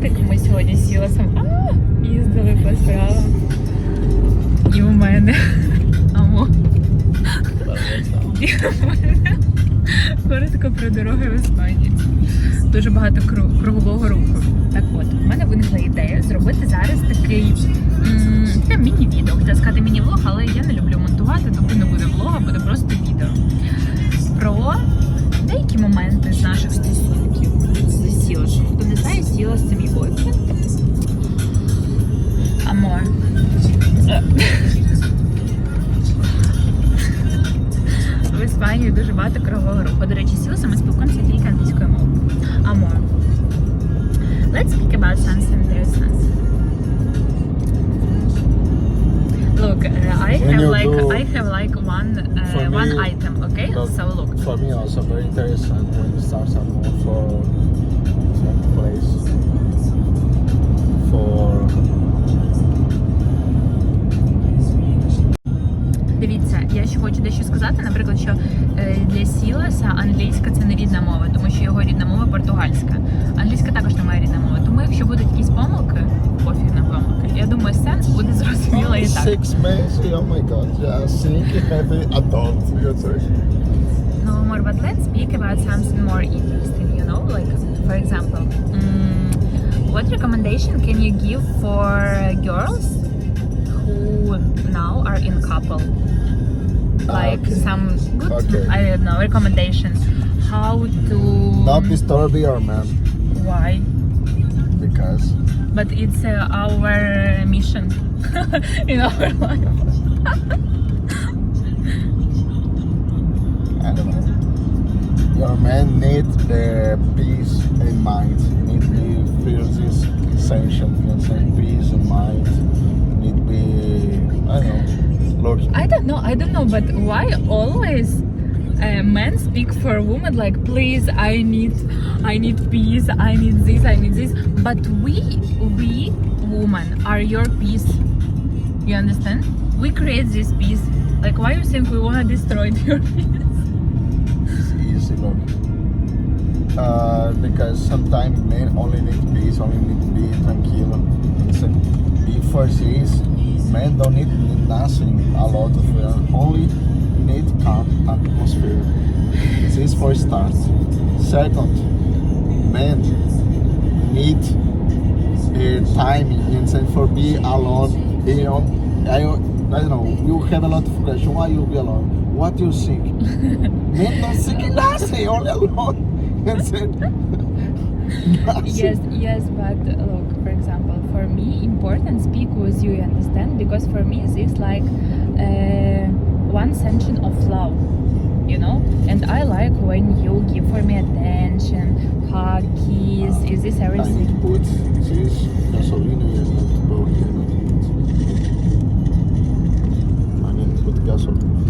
мультик. Ми сьогодні з Сіласом а, їздили по справам. І у мене. Амо. Коротко про дороги в Іспанії. Дуже багато кругового руху. Так от, у мене виникла ідея зробити зараз такий міні-відео. Хотіла сказати міні-влог, але я не люблю монтувати, тобто не буде влога, буде просто відео. Про деякі моменти з наших стосунків з Сіласом. Хто не знає, Сілас це мій В Іспанії дуже багато кругового руху. До речі, з ми спілкуємося тільки англійською мовою. Амор. Let's speak about something interesting. Look, uh, I have like I have like one uh, one item, okay? So look. For me also very interesting when you start some more for сказати. Наприклад, що е, для Сіласа англійська це не рідна мова, тому що його рідна мова португальська. Англійська також не моя рідна мова. Тому якщо будуть якісь помилки, пофіг на помилки. Я думаю, сенс буде зрозуміло і так. six months. Oh my god! Yeah. No more, but let's speak about something more interesting, you know? Like, for example, mm, what recommendation can you give for girls who now are in couple? Like Okay. some good, Okay. I don't know, recommendation. How to... Not disturb your man Why? because But it's uh, our mission in our life. I don't know. Your man need the peace in mind. Need to feel this sensation, you know, peace in mind. I don't know. I don't know. But why always uh, men speak for women like, please, I need, I need peace. I need this. I need this. But we, we, women, are your peace. You understand? We create this peace. Like, why you think we wanna destroy your peace? easy. Look, uh, because sometimes men only need peace, only need to be tranquilo. Listen, before this, men don't need, nothing. A lot of them only need calm atmosphere. This for start. Second, men need uh, time inside for be alone. You know, I, I don't know. You have a lot of questions. Why you be alone? What you think? Men don't think nothing. Only alone. Yes, yes, but look, for example, for me, important speak with you, you understand? Because for me, this like uh, one sentence of love, you know? And I like when you give for me attention, hug, kiss, is this I need everything? put this gasolina and not to go. I need put gasoline.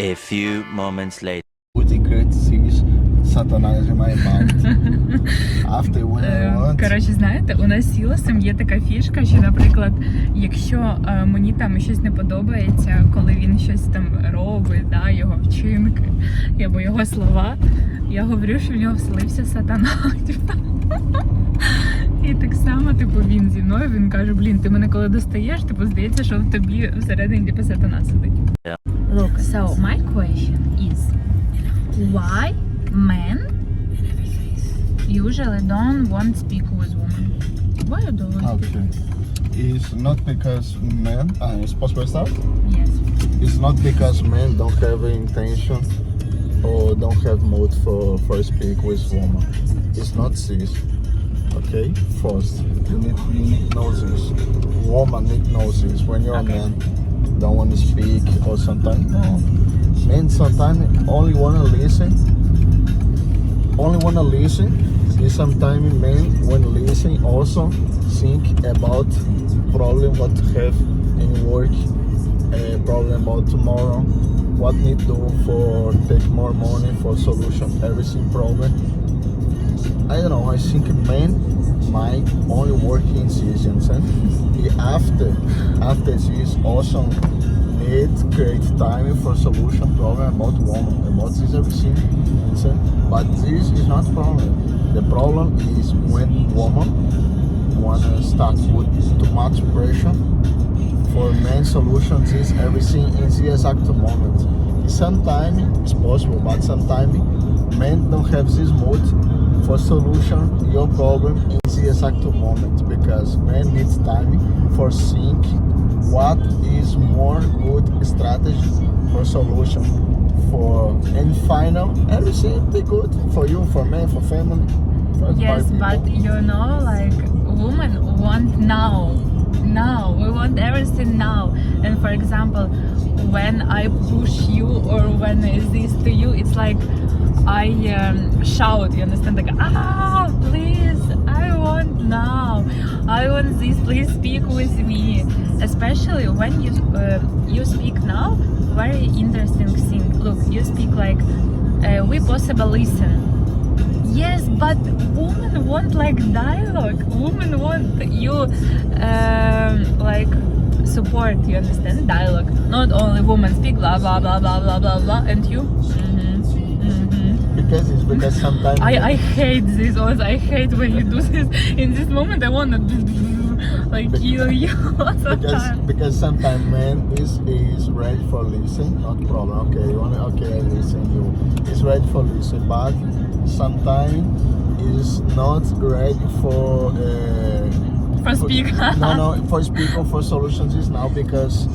A few moments later. Put it sees Satanás in my mouth. After when I want. Коротше, знаєте, у нас з Сіласом є така фішка, що, наприклад, якщо е, мені там щось не подобається, коли він щось там робить, да, його вчинки або його слова, я говорю, що в нього вселився сатана. типу. І так само, типу, він зі мною він каже: блін, ти мене коли достаєш, типу, здається, що в тобі всередині типу, сатана сидить. Yeah. Look, so my question is why men usually don't want to speak with women? Why you don't want to speak? Okay. It's not because men. Ah, it's possible to start? Yes. It's not because men don't have intention or don't have mood for for speak with woman. It's not this. Okay. First, you need you need to this. Woman need to this. When you're Okay. a man, don't want to speak or sometimes no. Men sometimes only wanna listen. Only wanna listen. And sometimes men when listen also think about problem what have in work uh, problem about tomorrow, what need to do for take more money for solution everything problem. I don't know. I think men might only work in seasons, and he after after this also need create time for solution problem about woman. About this everything. But this is not problem. The problem is when woman wanna start with too much pressure for main solutions is everything in the exact moment. Sometimes it's possible, but sometimes men don't have this mood for solution your problem in the exact moment because men needs time for think what is more good strategy for solution for and final everything be good for you for men for family for Yes, but you know, like women want now, now. We want everything now. And for example, when I push you or when is this to you, it's like I um, shout. You understand? Like ah, please, I want now. I want this. Please speak with me. Especially when you uh, you speak now. Very interesting thing. Look, you speak like uh, we possible listen. Yes, but women want like dialogue. Women want you um, like support. You understand dialogue? Not only women speak blah blah blah blah blah blah blah, and you. Because sometimes I I hate this. Also, I hate when you do this. In this moment, I wanna like kill you because because sometimes man is is ready for listen, not problem. Okay, you wanna okay I listen you. Is ready for listen, but sometimes is not ready for. Uh, For speak. no, no, for speak or for solutions is now because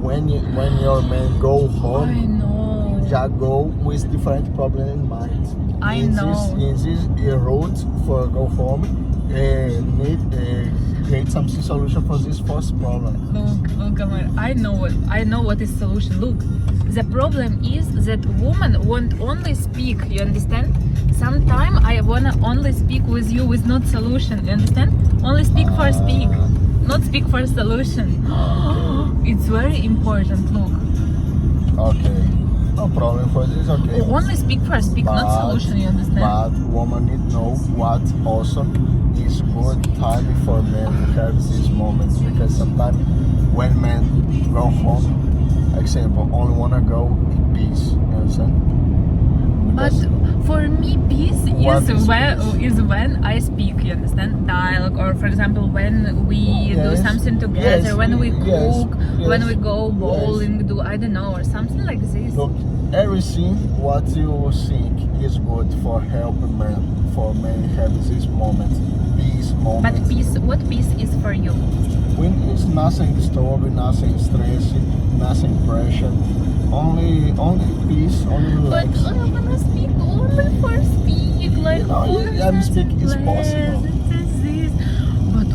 when you, when your man go home, I know. ya go with different problem in mind. I in know. This, in this uh, road for go home, uh, need uh, create some solution for this first problem. Look, look, Amar, I know what I know what is solution. Look, the problem is that woman won't only speak. You understand? Sometime I wanna only speak with you with not solution. You understand? Only speak for speak, not speak for solution. it's very important. Look, Okay, no problem for this. Okay. only speak for speak, not solution. You understand? But woman need know what also is good time for men to have these moments because sometimes when men go home, example, only wanna go in peace. You understand? But Because- for me, peace What is is when peace? is when I speak. You understand dialogue, or for example, when we do something together, yes, when we yes, cook, when we go yes. bowling, do I don't know, or something like this. Look, everything what you think is good for helping men, for men have this moment, peace moment. But peace, what peace is for you? When it's nothing disturbing, nothing stressing, nothing pressure, only only peace, only But relax. I oh, wanna speak only for speak, like I'm for is possible. But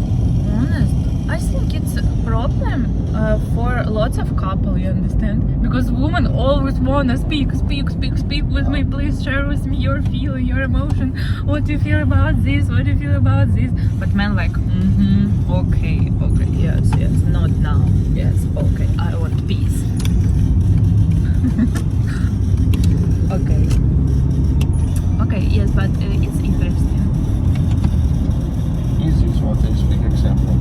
honest, I think it's a problem uh, for lots of couple. You understand? Because women always wanna speak, speak, speak, speak with me. Please share with me your feeling, your emotion. What do you feel about this? What do you feel about this? But men like, mm-hmm, okay, okay, yes, yes, not now, yes, okay, I want peace. okay. Okay, yes, but uh, it's interesting. Easy is what I speak example.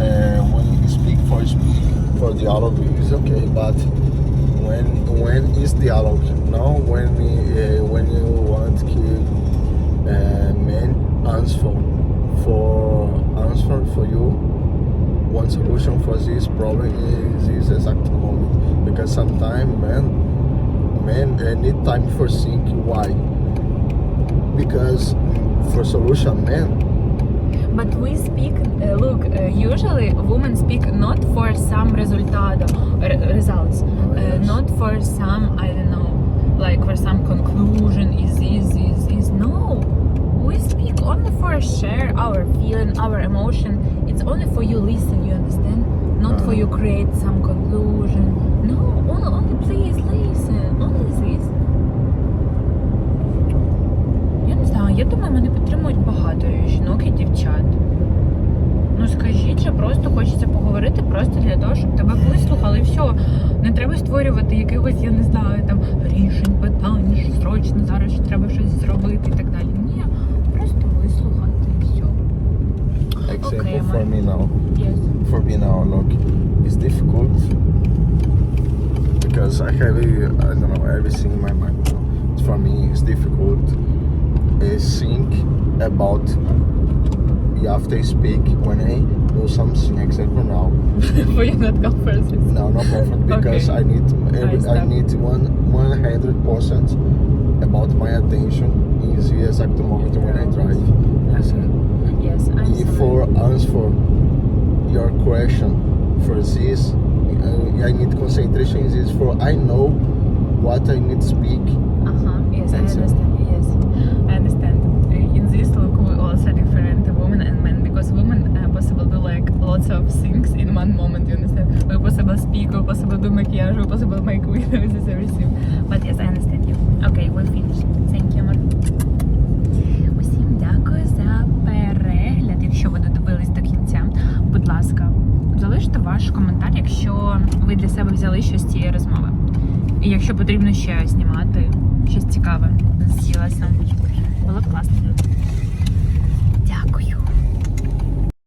Uh, when you speak for speak for dialogue is okay, but when when is dialogue? No, when uh, when you want to uh, men answer for answer for you one solution for this problem is this exact moment because sometimes men men uh, need time for thinking why because for solution men But we speak, uh, look, uh, usually women speak not for some resultado, r- results, uh, yes. not for some, I don't know, like for some conclusion, is is is is no. We speak only for share our feeling, our emotion. It's only for you listen, you understand? Not for you create some conclusion. No, only, only please listen. Only Я думаю, мене підтримують багато жінок і дівчат. Ну скажіть, що просто хочеться поговорити просто для того, щоб тебе вислухали і все. Не треба створювати якихось, я не знаю, там рішень, питань, що срочно зараз що треба щось зробити і так далі. Ні, просто вислухати і все. example Okay, for me now Yes. for me now look it's difficult because I have I don't know everything in my mind. For me, it's difficult uh, think about after I speak when I do something except for now. For you not conferences. No, not perfect because okay. I need every, I, need one one hundred percent about my attention in the exact moment when I drive. Yes. Yes. I'm if for answer your question for this, I, need concentration. Is for I know what I need to speak. Uh huh. Yes, I understand. Yes. Lots of things in one moment. You understand? We possible speak, we possible do maquillage, we possible make videos, is everything. But yes, I understand you. Okay, we finished. Thank you, Amor. Усім дякую за перегляд. Якщо ви додивились до кінця, будь ласка, залиште ваш коментар, якщо ви для себе взяли щось з цієї розмови. І якщо потрібно ще знімати щось цікаве, з'їла сандвіч.